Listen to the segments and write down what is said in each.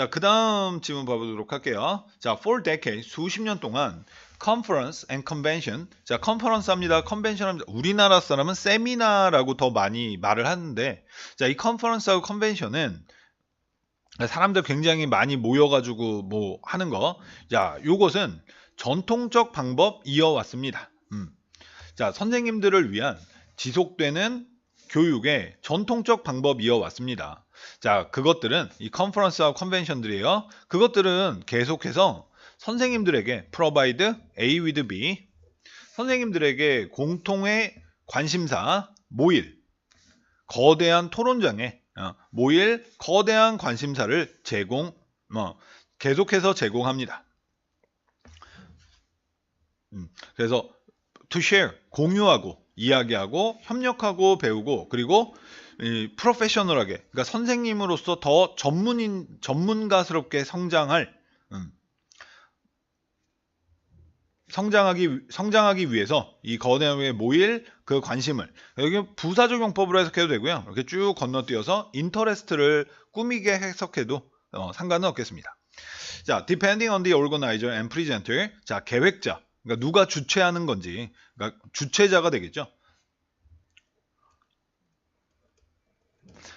자, 그 다음 질문 봐보도록 할게요. 자, for decades, 수십 년 동안 conference and convention. 자, 컨퍼런스 합니다. 컨벤션 합니다. 우리나라 사람은 세미나라고 더 많이 말을 하는데, 자, 이 컨퍼런스하고 컨벤션은 사람들 굉장히 많이 모여가지고 뭐 하는 거. 자, 요것은 전통적 방법 이어왔습니다. 음. 자, 선생님들을 위한 지속되는 교육의 전통적 방법 이어왔습니다. 자, 그것들은 이 컨퍼런스와 컨벤션들이에요. 그것들은 계속해서 선생님들에게 provide A with B 선생님들에게 공통의 관심사 모일 거대한 토론장에 어, 모일 거대한 관심사를 제공 뭐 계속해서 제공합니다. 음, 그래서 to share 공유하고 이야기하고 협력하고 배우고 그리고 이 프로페셔널하게 그러니까 선생님으로서 더 전문인 전문가스럽게 성장할 음, 성장하기 성장하기 위해서 이 거대함에 모일 그 관심을 여기 부사적 용법으로 해석해도 되고요. 이렇게 쭉 건너뛰어서 인터레스트를 꾸미게 해석해도 어, 상관은 없겠습니다. 자, depending on the organizer and presenter. 자, 계획자. 그러니까 누가 주최하는 건지. 그러니까 주최자가 되겠죠.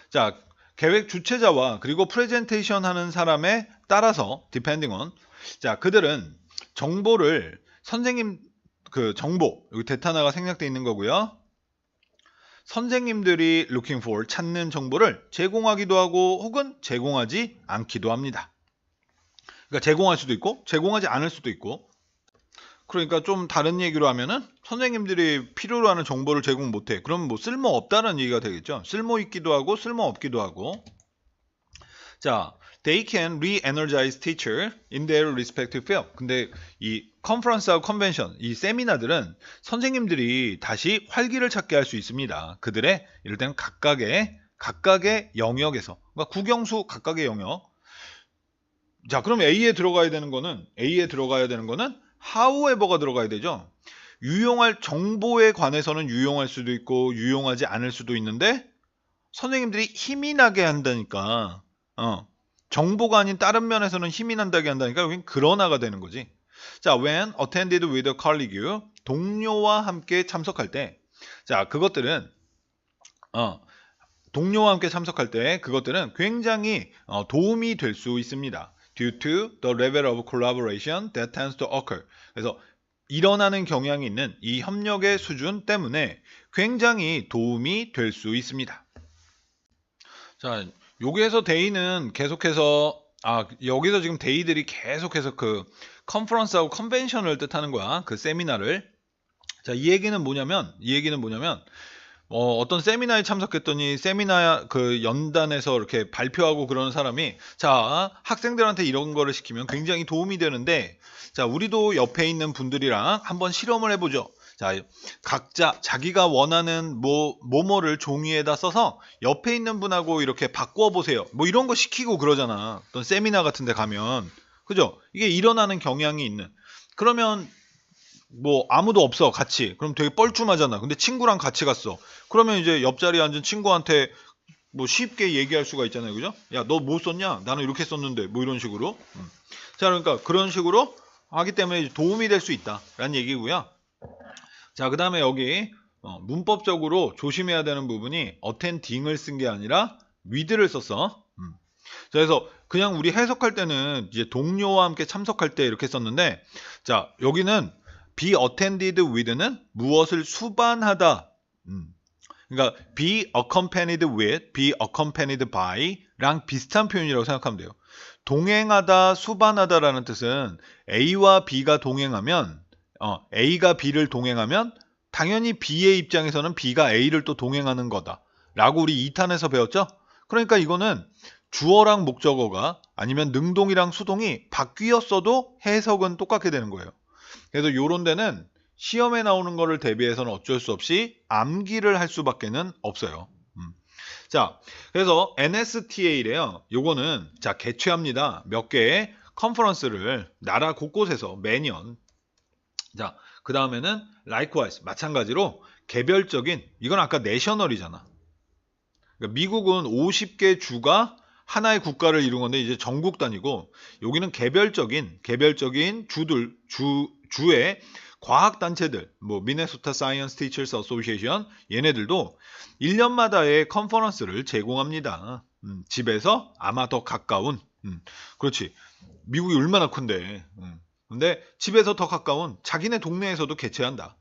자, 계획 주최자와 그리고 프레젠테이션 하는 사람에 따라서 depending on 자, 그들은 정보를 선생님 그 정보 여기 데타나가 생략되어 있는 거고요. 선생님들이 looking for 찾는 정보를 제공하기도 하고 혹은 제공하지 않기도 합니다. 그러니까 제공할 수도 있고 제공하지 않을 수도 있고 그러니까 좀 다른 얘기로 하면은 선생님들이 필요로 하는 정보를 제공 못해. 그러면 뭐 쓸모 없다는 얘기가 되겠죠. 쓸모 있기도 하고 쓸모 없기도 하고. 자, they can re-energize teacher in their respective field. 근데 이 컨퍼런스하고 컨벤션, 이 세미나들은 선생님들이 다시 활기를 찾게 할 수 있습니다. 그들의 이럴 때는 각각의 각각의 영역에서 그러니까 국영수 각각의 영역. 자, 그럼 A에 들어가야 되는 거는 A에 들어가야 되는 거는 however가 들어가야 되죠. 유용할 정보에 관해서는 유용할 수도 있고 유용하지 않을 수도 있는데 선생님들이 힘이 나게 한다니까. 어. 정보가 아닌 다른 면에서는 힘이 난다게 한다니까 여긴 그러나가 되는 거지. 자, when attended with a colleague 동료와 함께 참석할 때, 자 그것들은 어, 동료와 함께 참석할 때 그것들은 굉장히 어, 도움이 될 수 있습니다. Due to the level of collaboration that tends to occur. 그래서 일어나는 경향이 있는 이 협력의 수준 때문에 굉장히 도움이 될 수 있습니다. 자, 여기에서 데이는 계속해서 아 여기서 지금 데이들이 계속해서 그 컨퍼런스하고 컨벤션을 뜻하는 거야. 그 세미나를. 자, 이 얘기는 뭐냐면 이 얘기는 뭐냐면 어, 어떤 세미나에 참석했더니 세미나 그 연단에서 이렇게 발표하고 그러는 사람이 자 학생들한테 이런 거를 시키면 굉장히 도움이 되는데 자 우리도 옆에 있는 분들이랑 한번 실험을 해보죠. 자 각자 자기가 원하는 뭐 뭐뭐를 종이에다 써서 옆에 있는 분하고 이렇게 바꾸어 보세요. 뭐 이런 거 시키고 그러잖아. 어떤 세미나 같은데 가면 그죠? 이게 일어나는 경향이 있는. 그러면 뭐 아무도 없어 같이. 그럼 되게 뻘쭘하잖아. 근데 친구랑 같이 갔어. 그러면 이제 옆자리에 앉은 친구한테 뭐 쉽게 얘기할 수가 있잖아요. 그죠? 야 너 뭐 썼냐? 나는 이렇게 썼는데. 뭐 이런 식으로. 음. 자 그러니까 그런 식으로 하기 때문에 도움이 될 수 있다 라는 얘기고요. 자 그 다음에 여기 어, 문법적으로 조심해야 되는 부분이 어텐딩을 쓴 게 아니라 위드를 썼어 음. 그래서 그냥 우리 해석할 때는 이제 동료와 함께 참석할 때 이렇게 썼는데 자 여기는 be attended with는 무엇을 수반하다. 음. 그러니까 be accompanied with, be accompanied by랑 비슷한 표현이라고 생각하면 돼요. 동행하다, 수반하다라는 뜻은 A와 B가 동행하면 어, A가 B를 동행하면 당연히 B의 입장에서는 B가 A를 또 동행하는 거다. 라고 우리 2탄에서 배웠죠? 그러니까 이거는 주어랑 목적어가 아니면 능동이랑 수동이 바뀌었어도 해석은 똑같게 되는 거예요. 그래서 요런 데는 시험에 나오는 거를 대비해서는 어쩔 수 없이 암기를 할 수밖에는 없어요. 음. 자, 그래서 NSTA래요. 요거는 자 개최합니다. 몇 개의 컨퍼런스를 나라 곳곳에서 매년 자, 그 다음에는 likewise 마찬가지로 개별적인 이건 아까 내셔널이잖아. 그러니까 미국은 50개 주가 하나의 국가를 이룬 건데 이제 전국 단위고 여기는 개별적인 개별적인 주들 주 주의 과학 단체들 뭐 미네소타 사이언스 티처스 어소시에이션 얘네들도 1년마다의 컨퍼런스를 제공합니다. 음, 집에서 아마 더 가까운 음, 그렇지 미국이 얼마나 큰데 음, 근데 집에서 더 가까운 자기네 동네에서도 개최한다.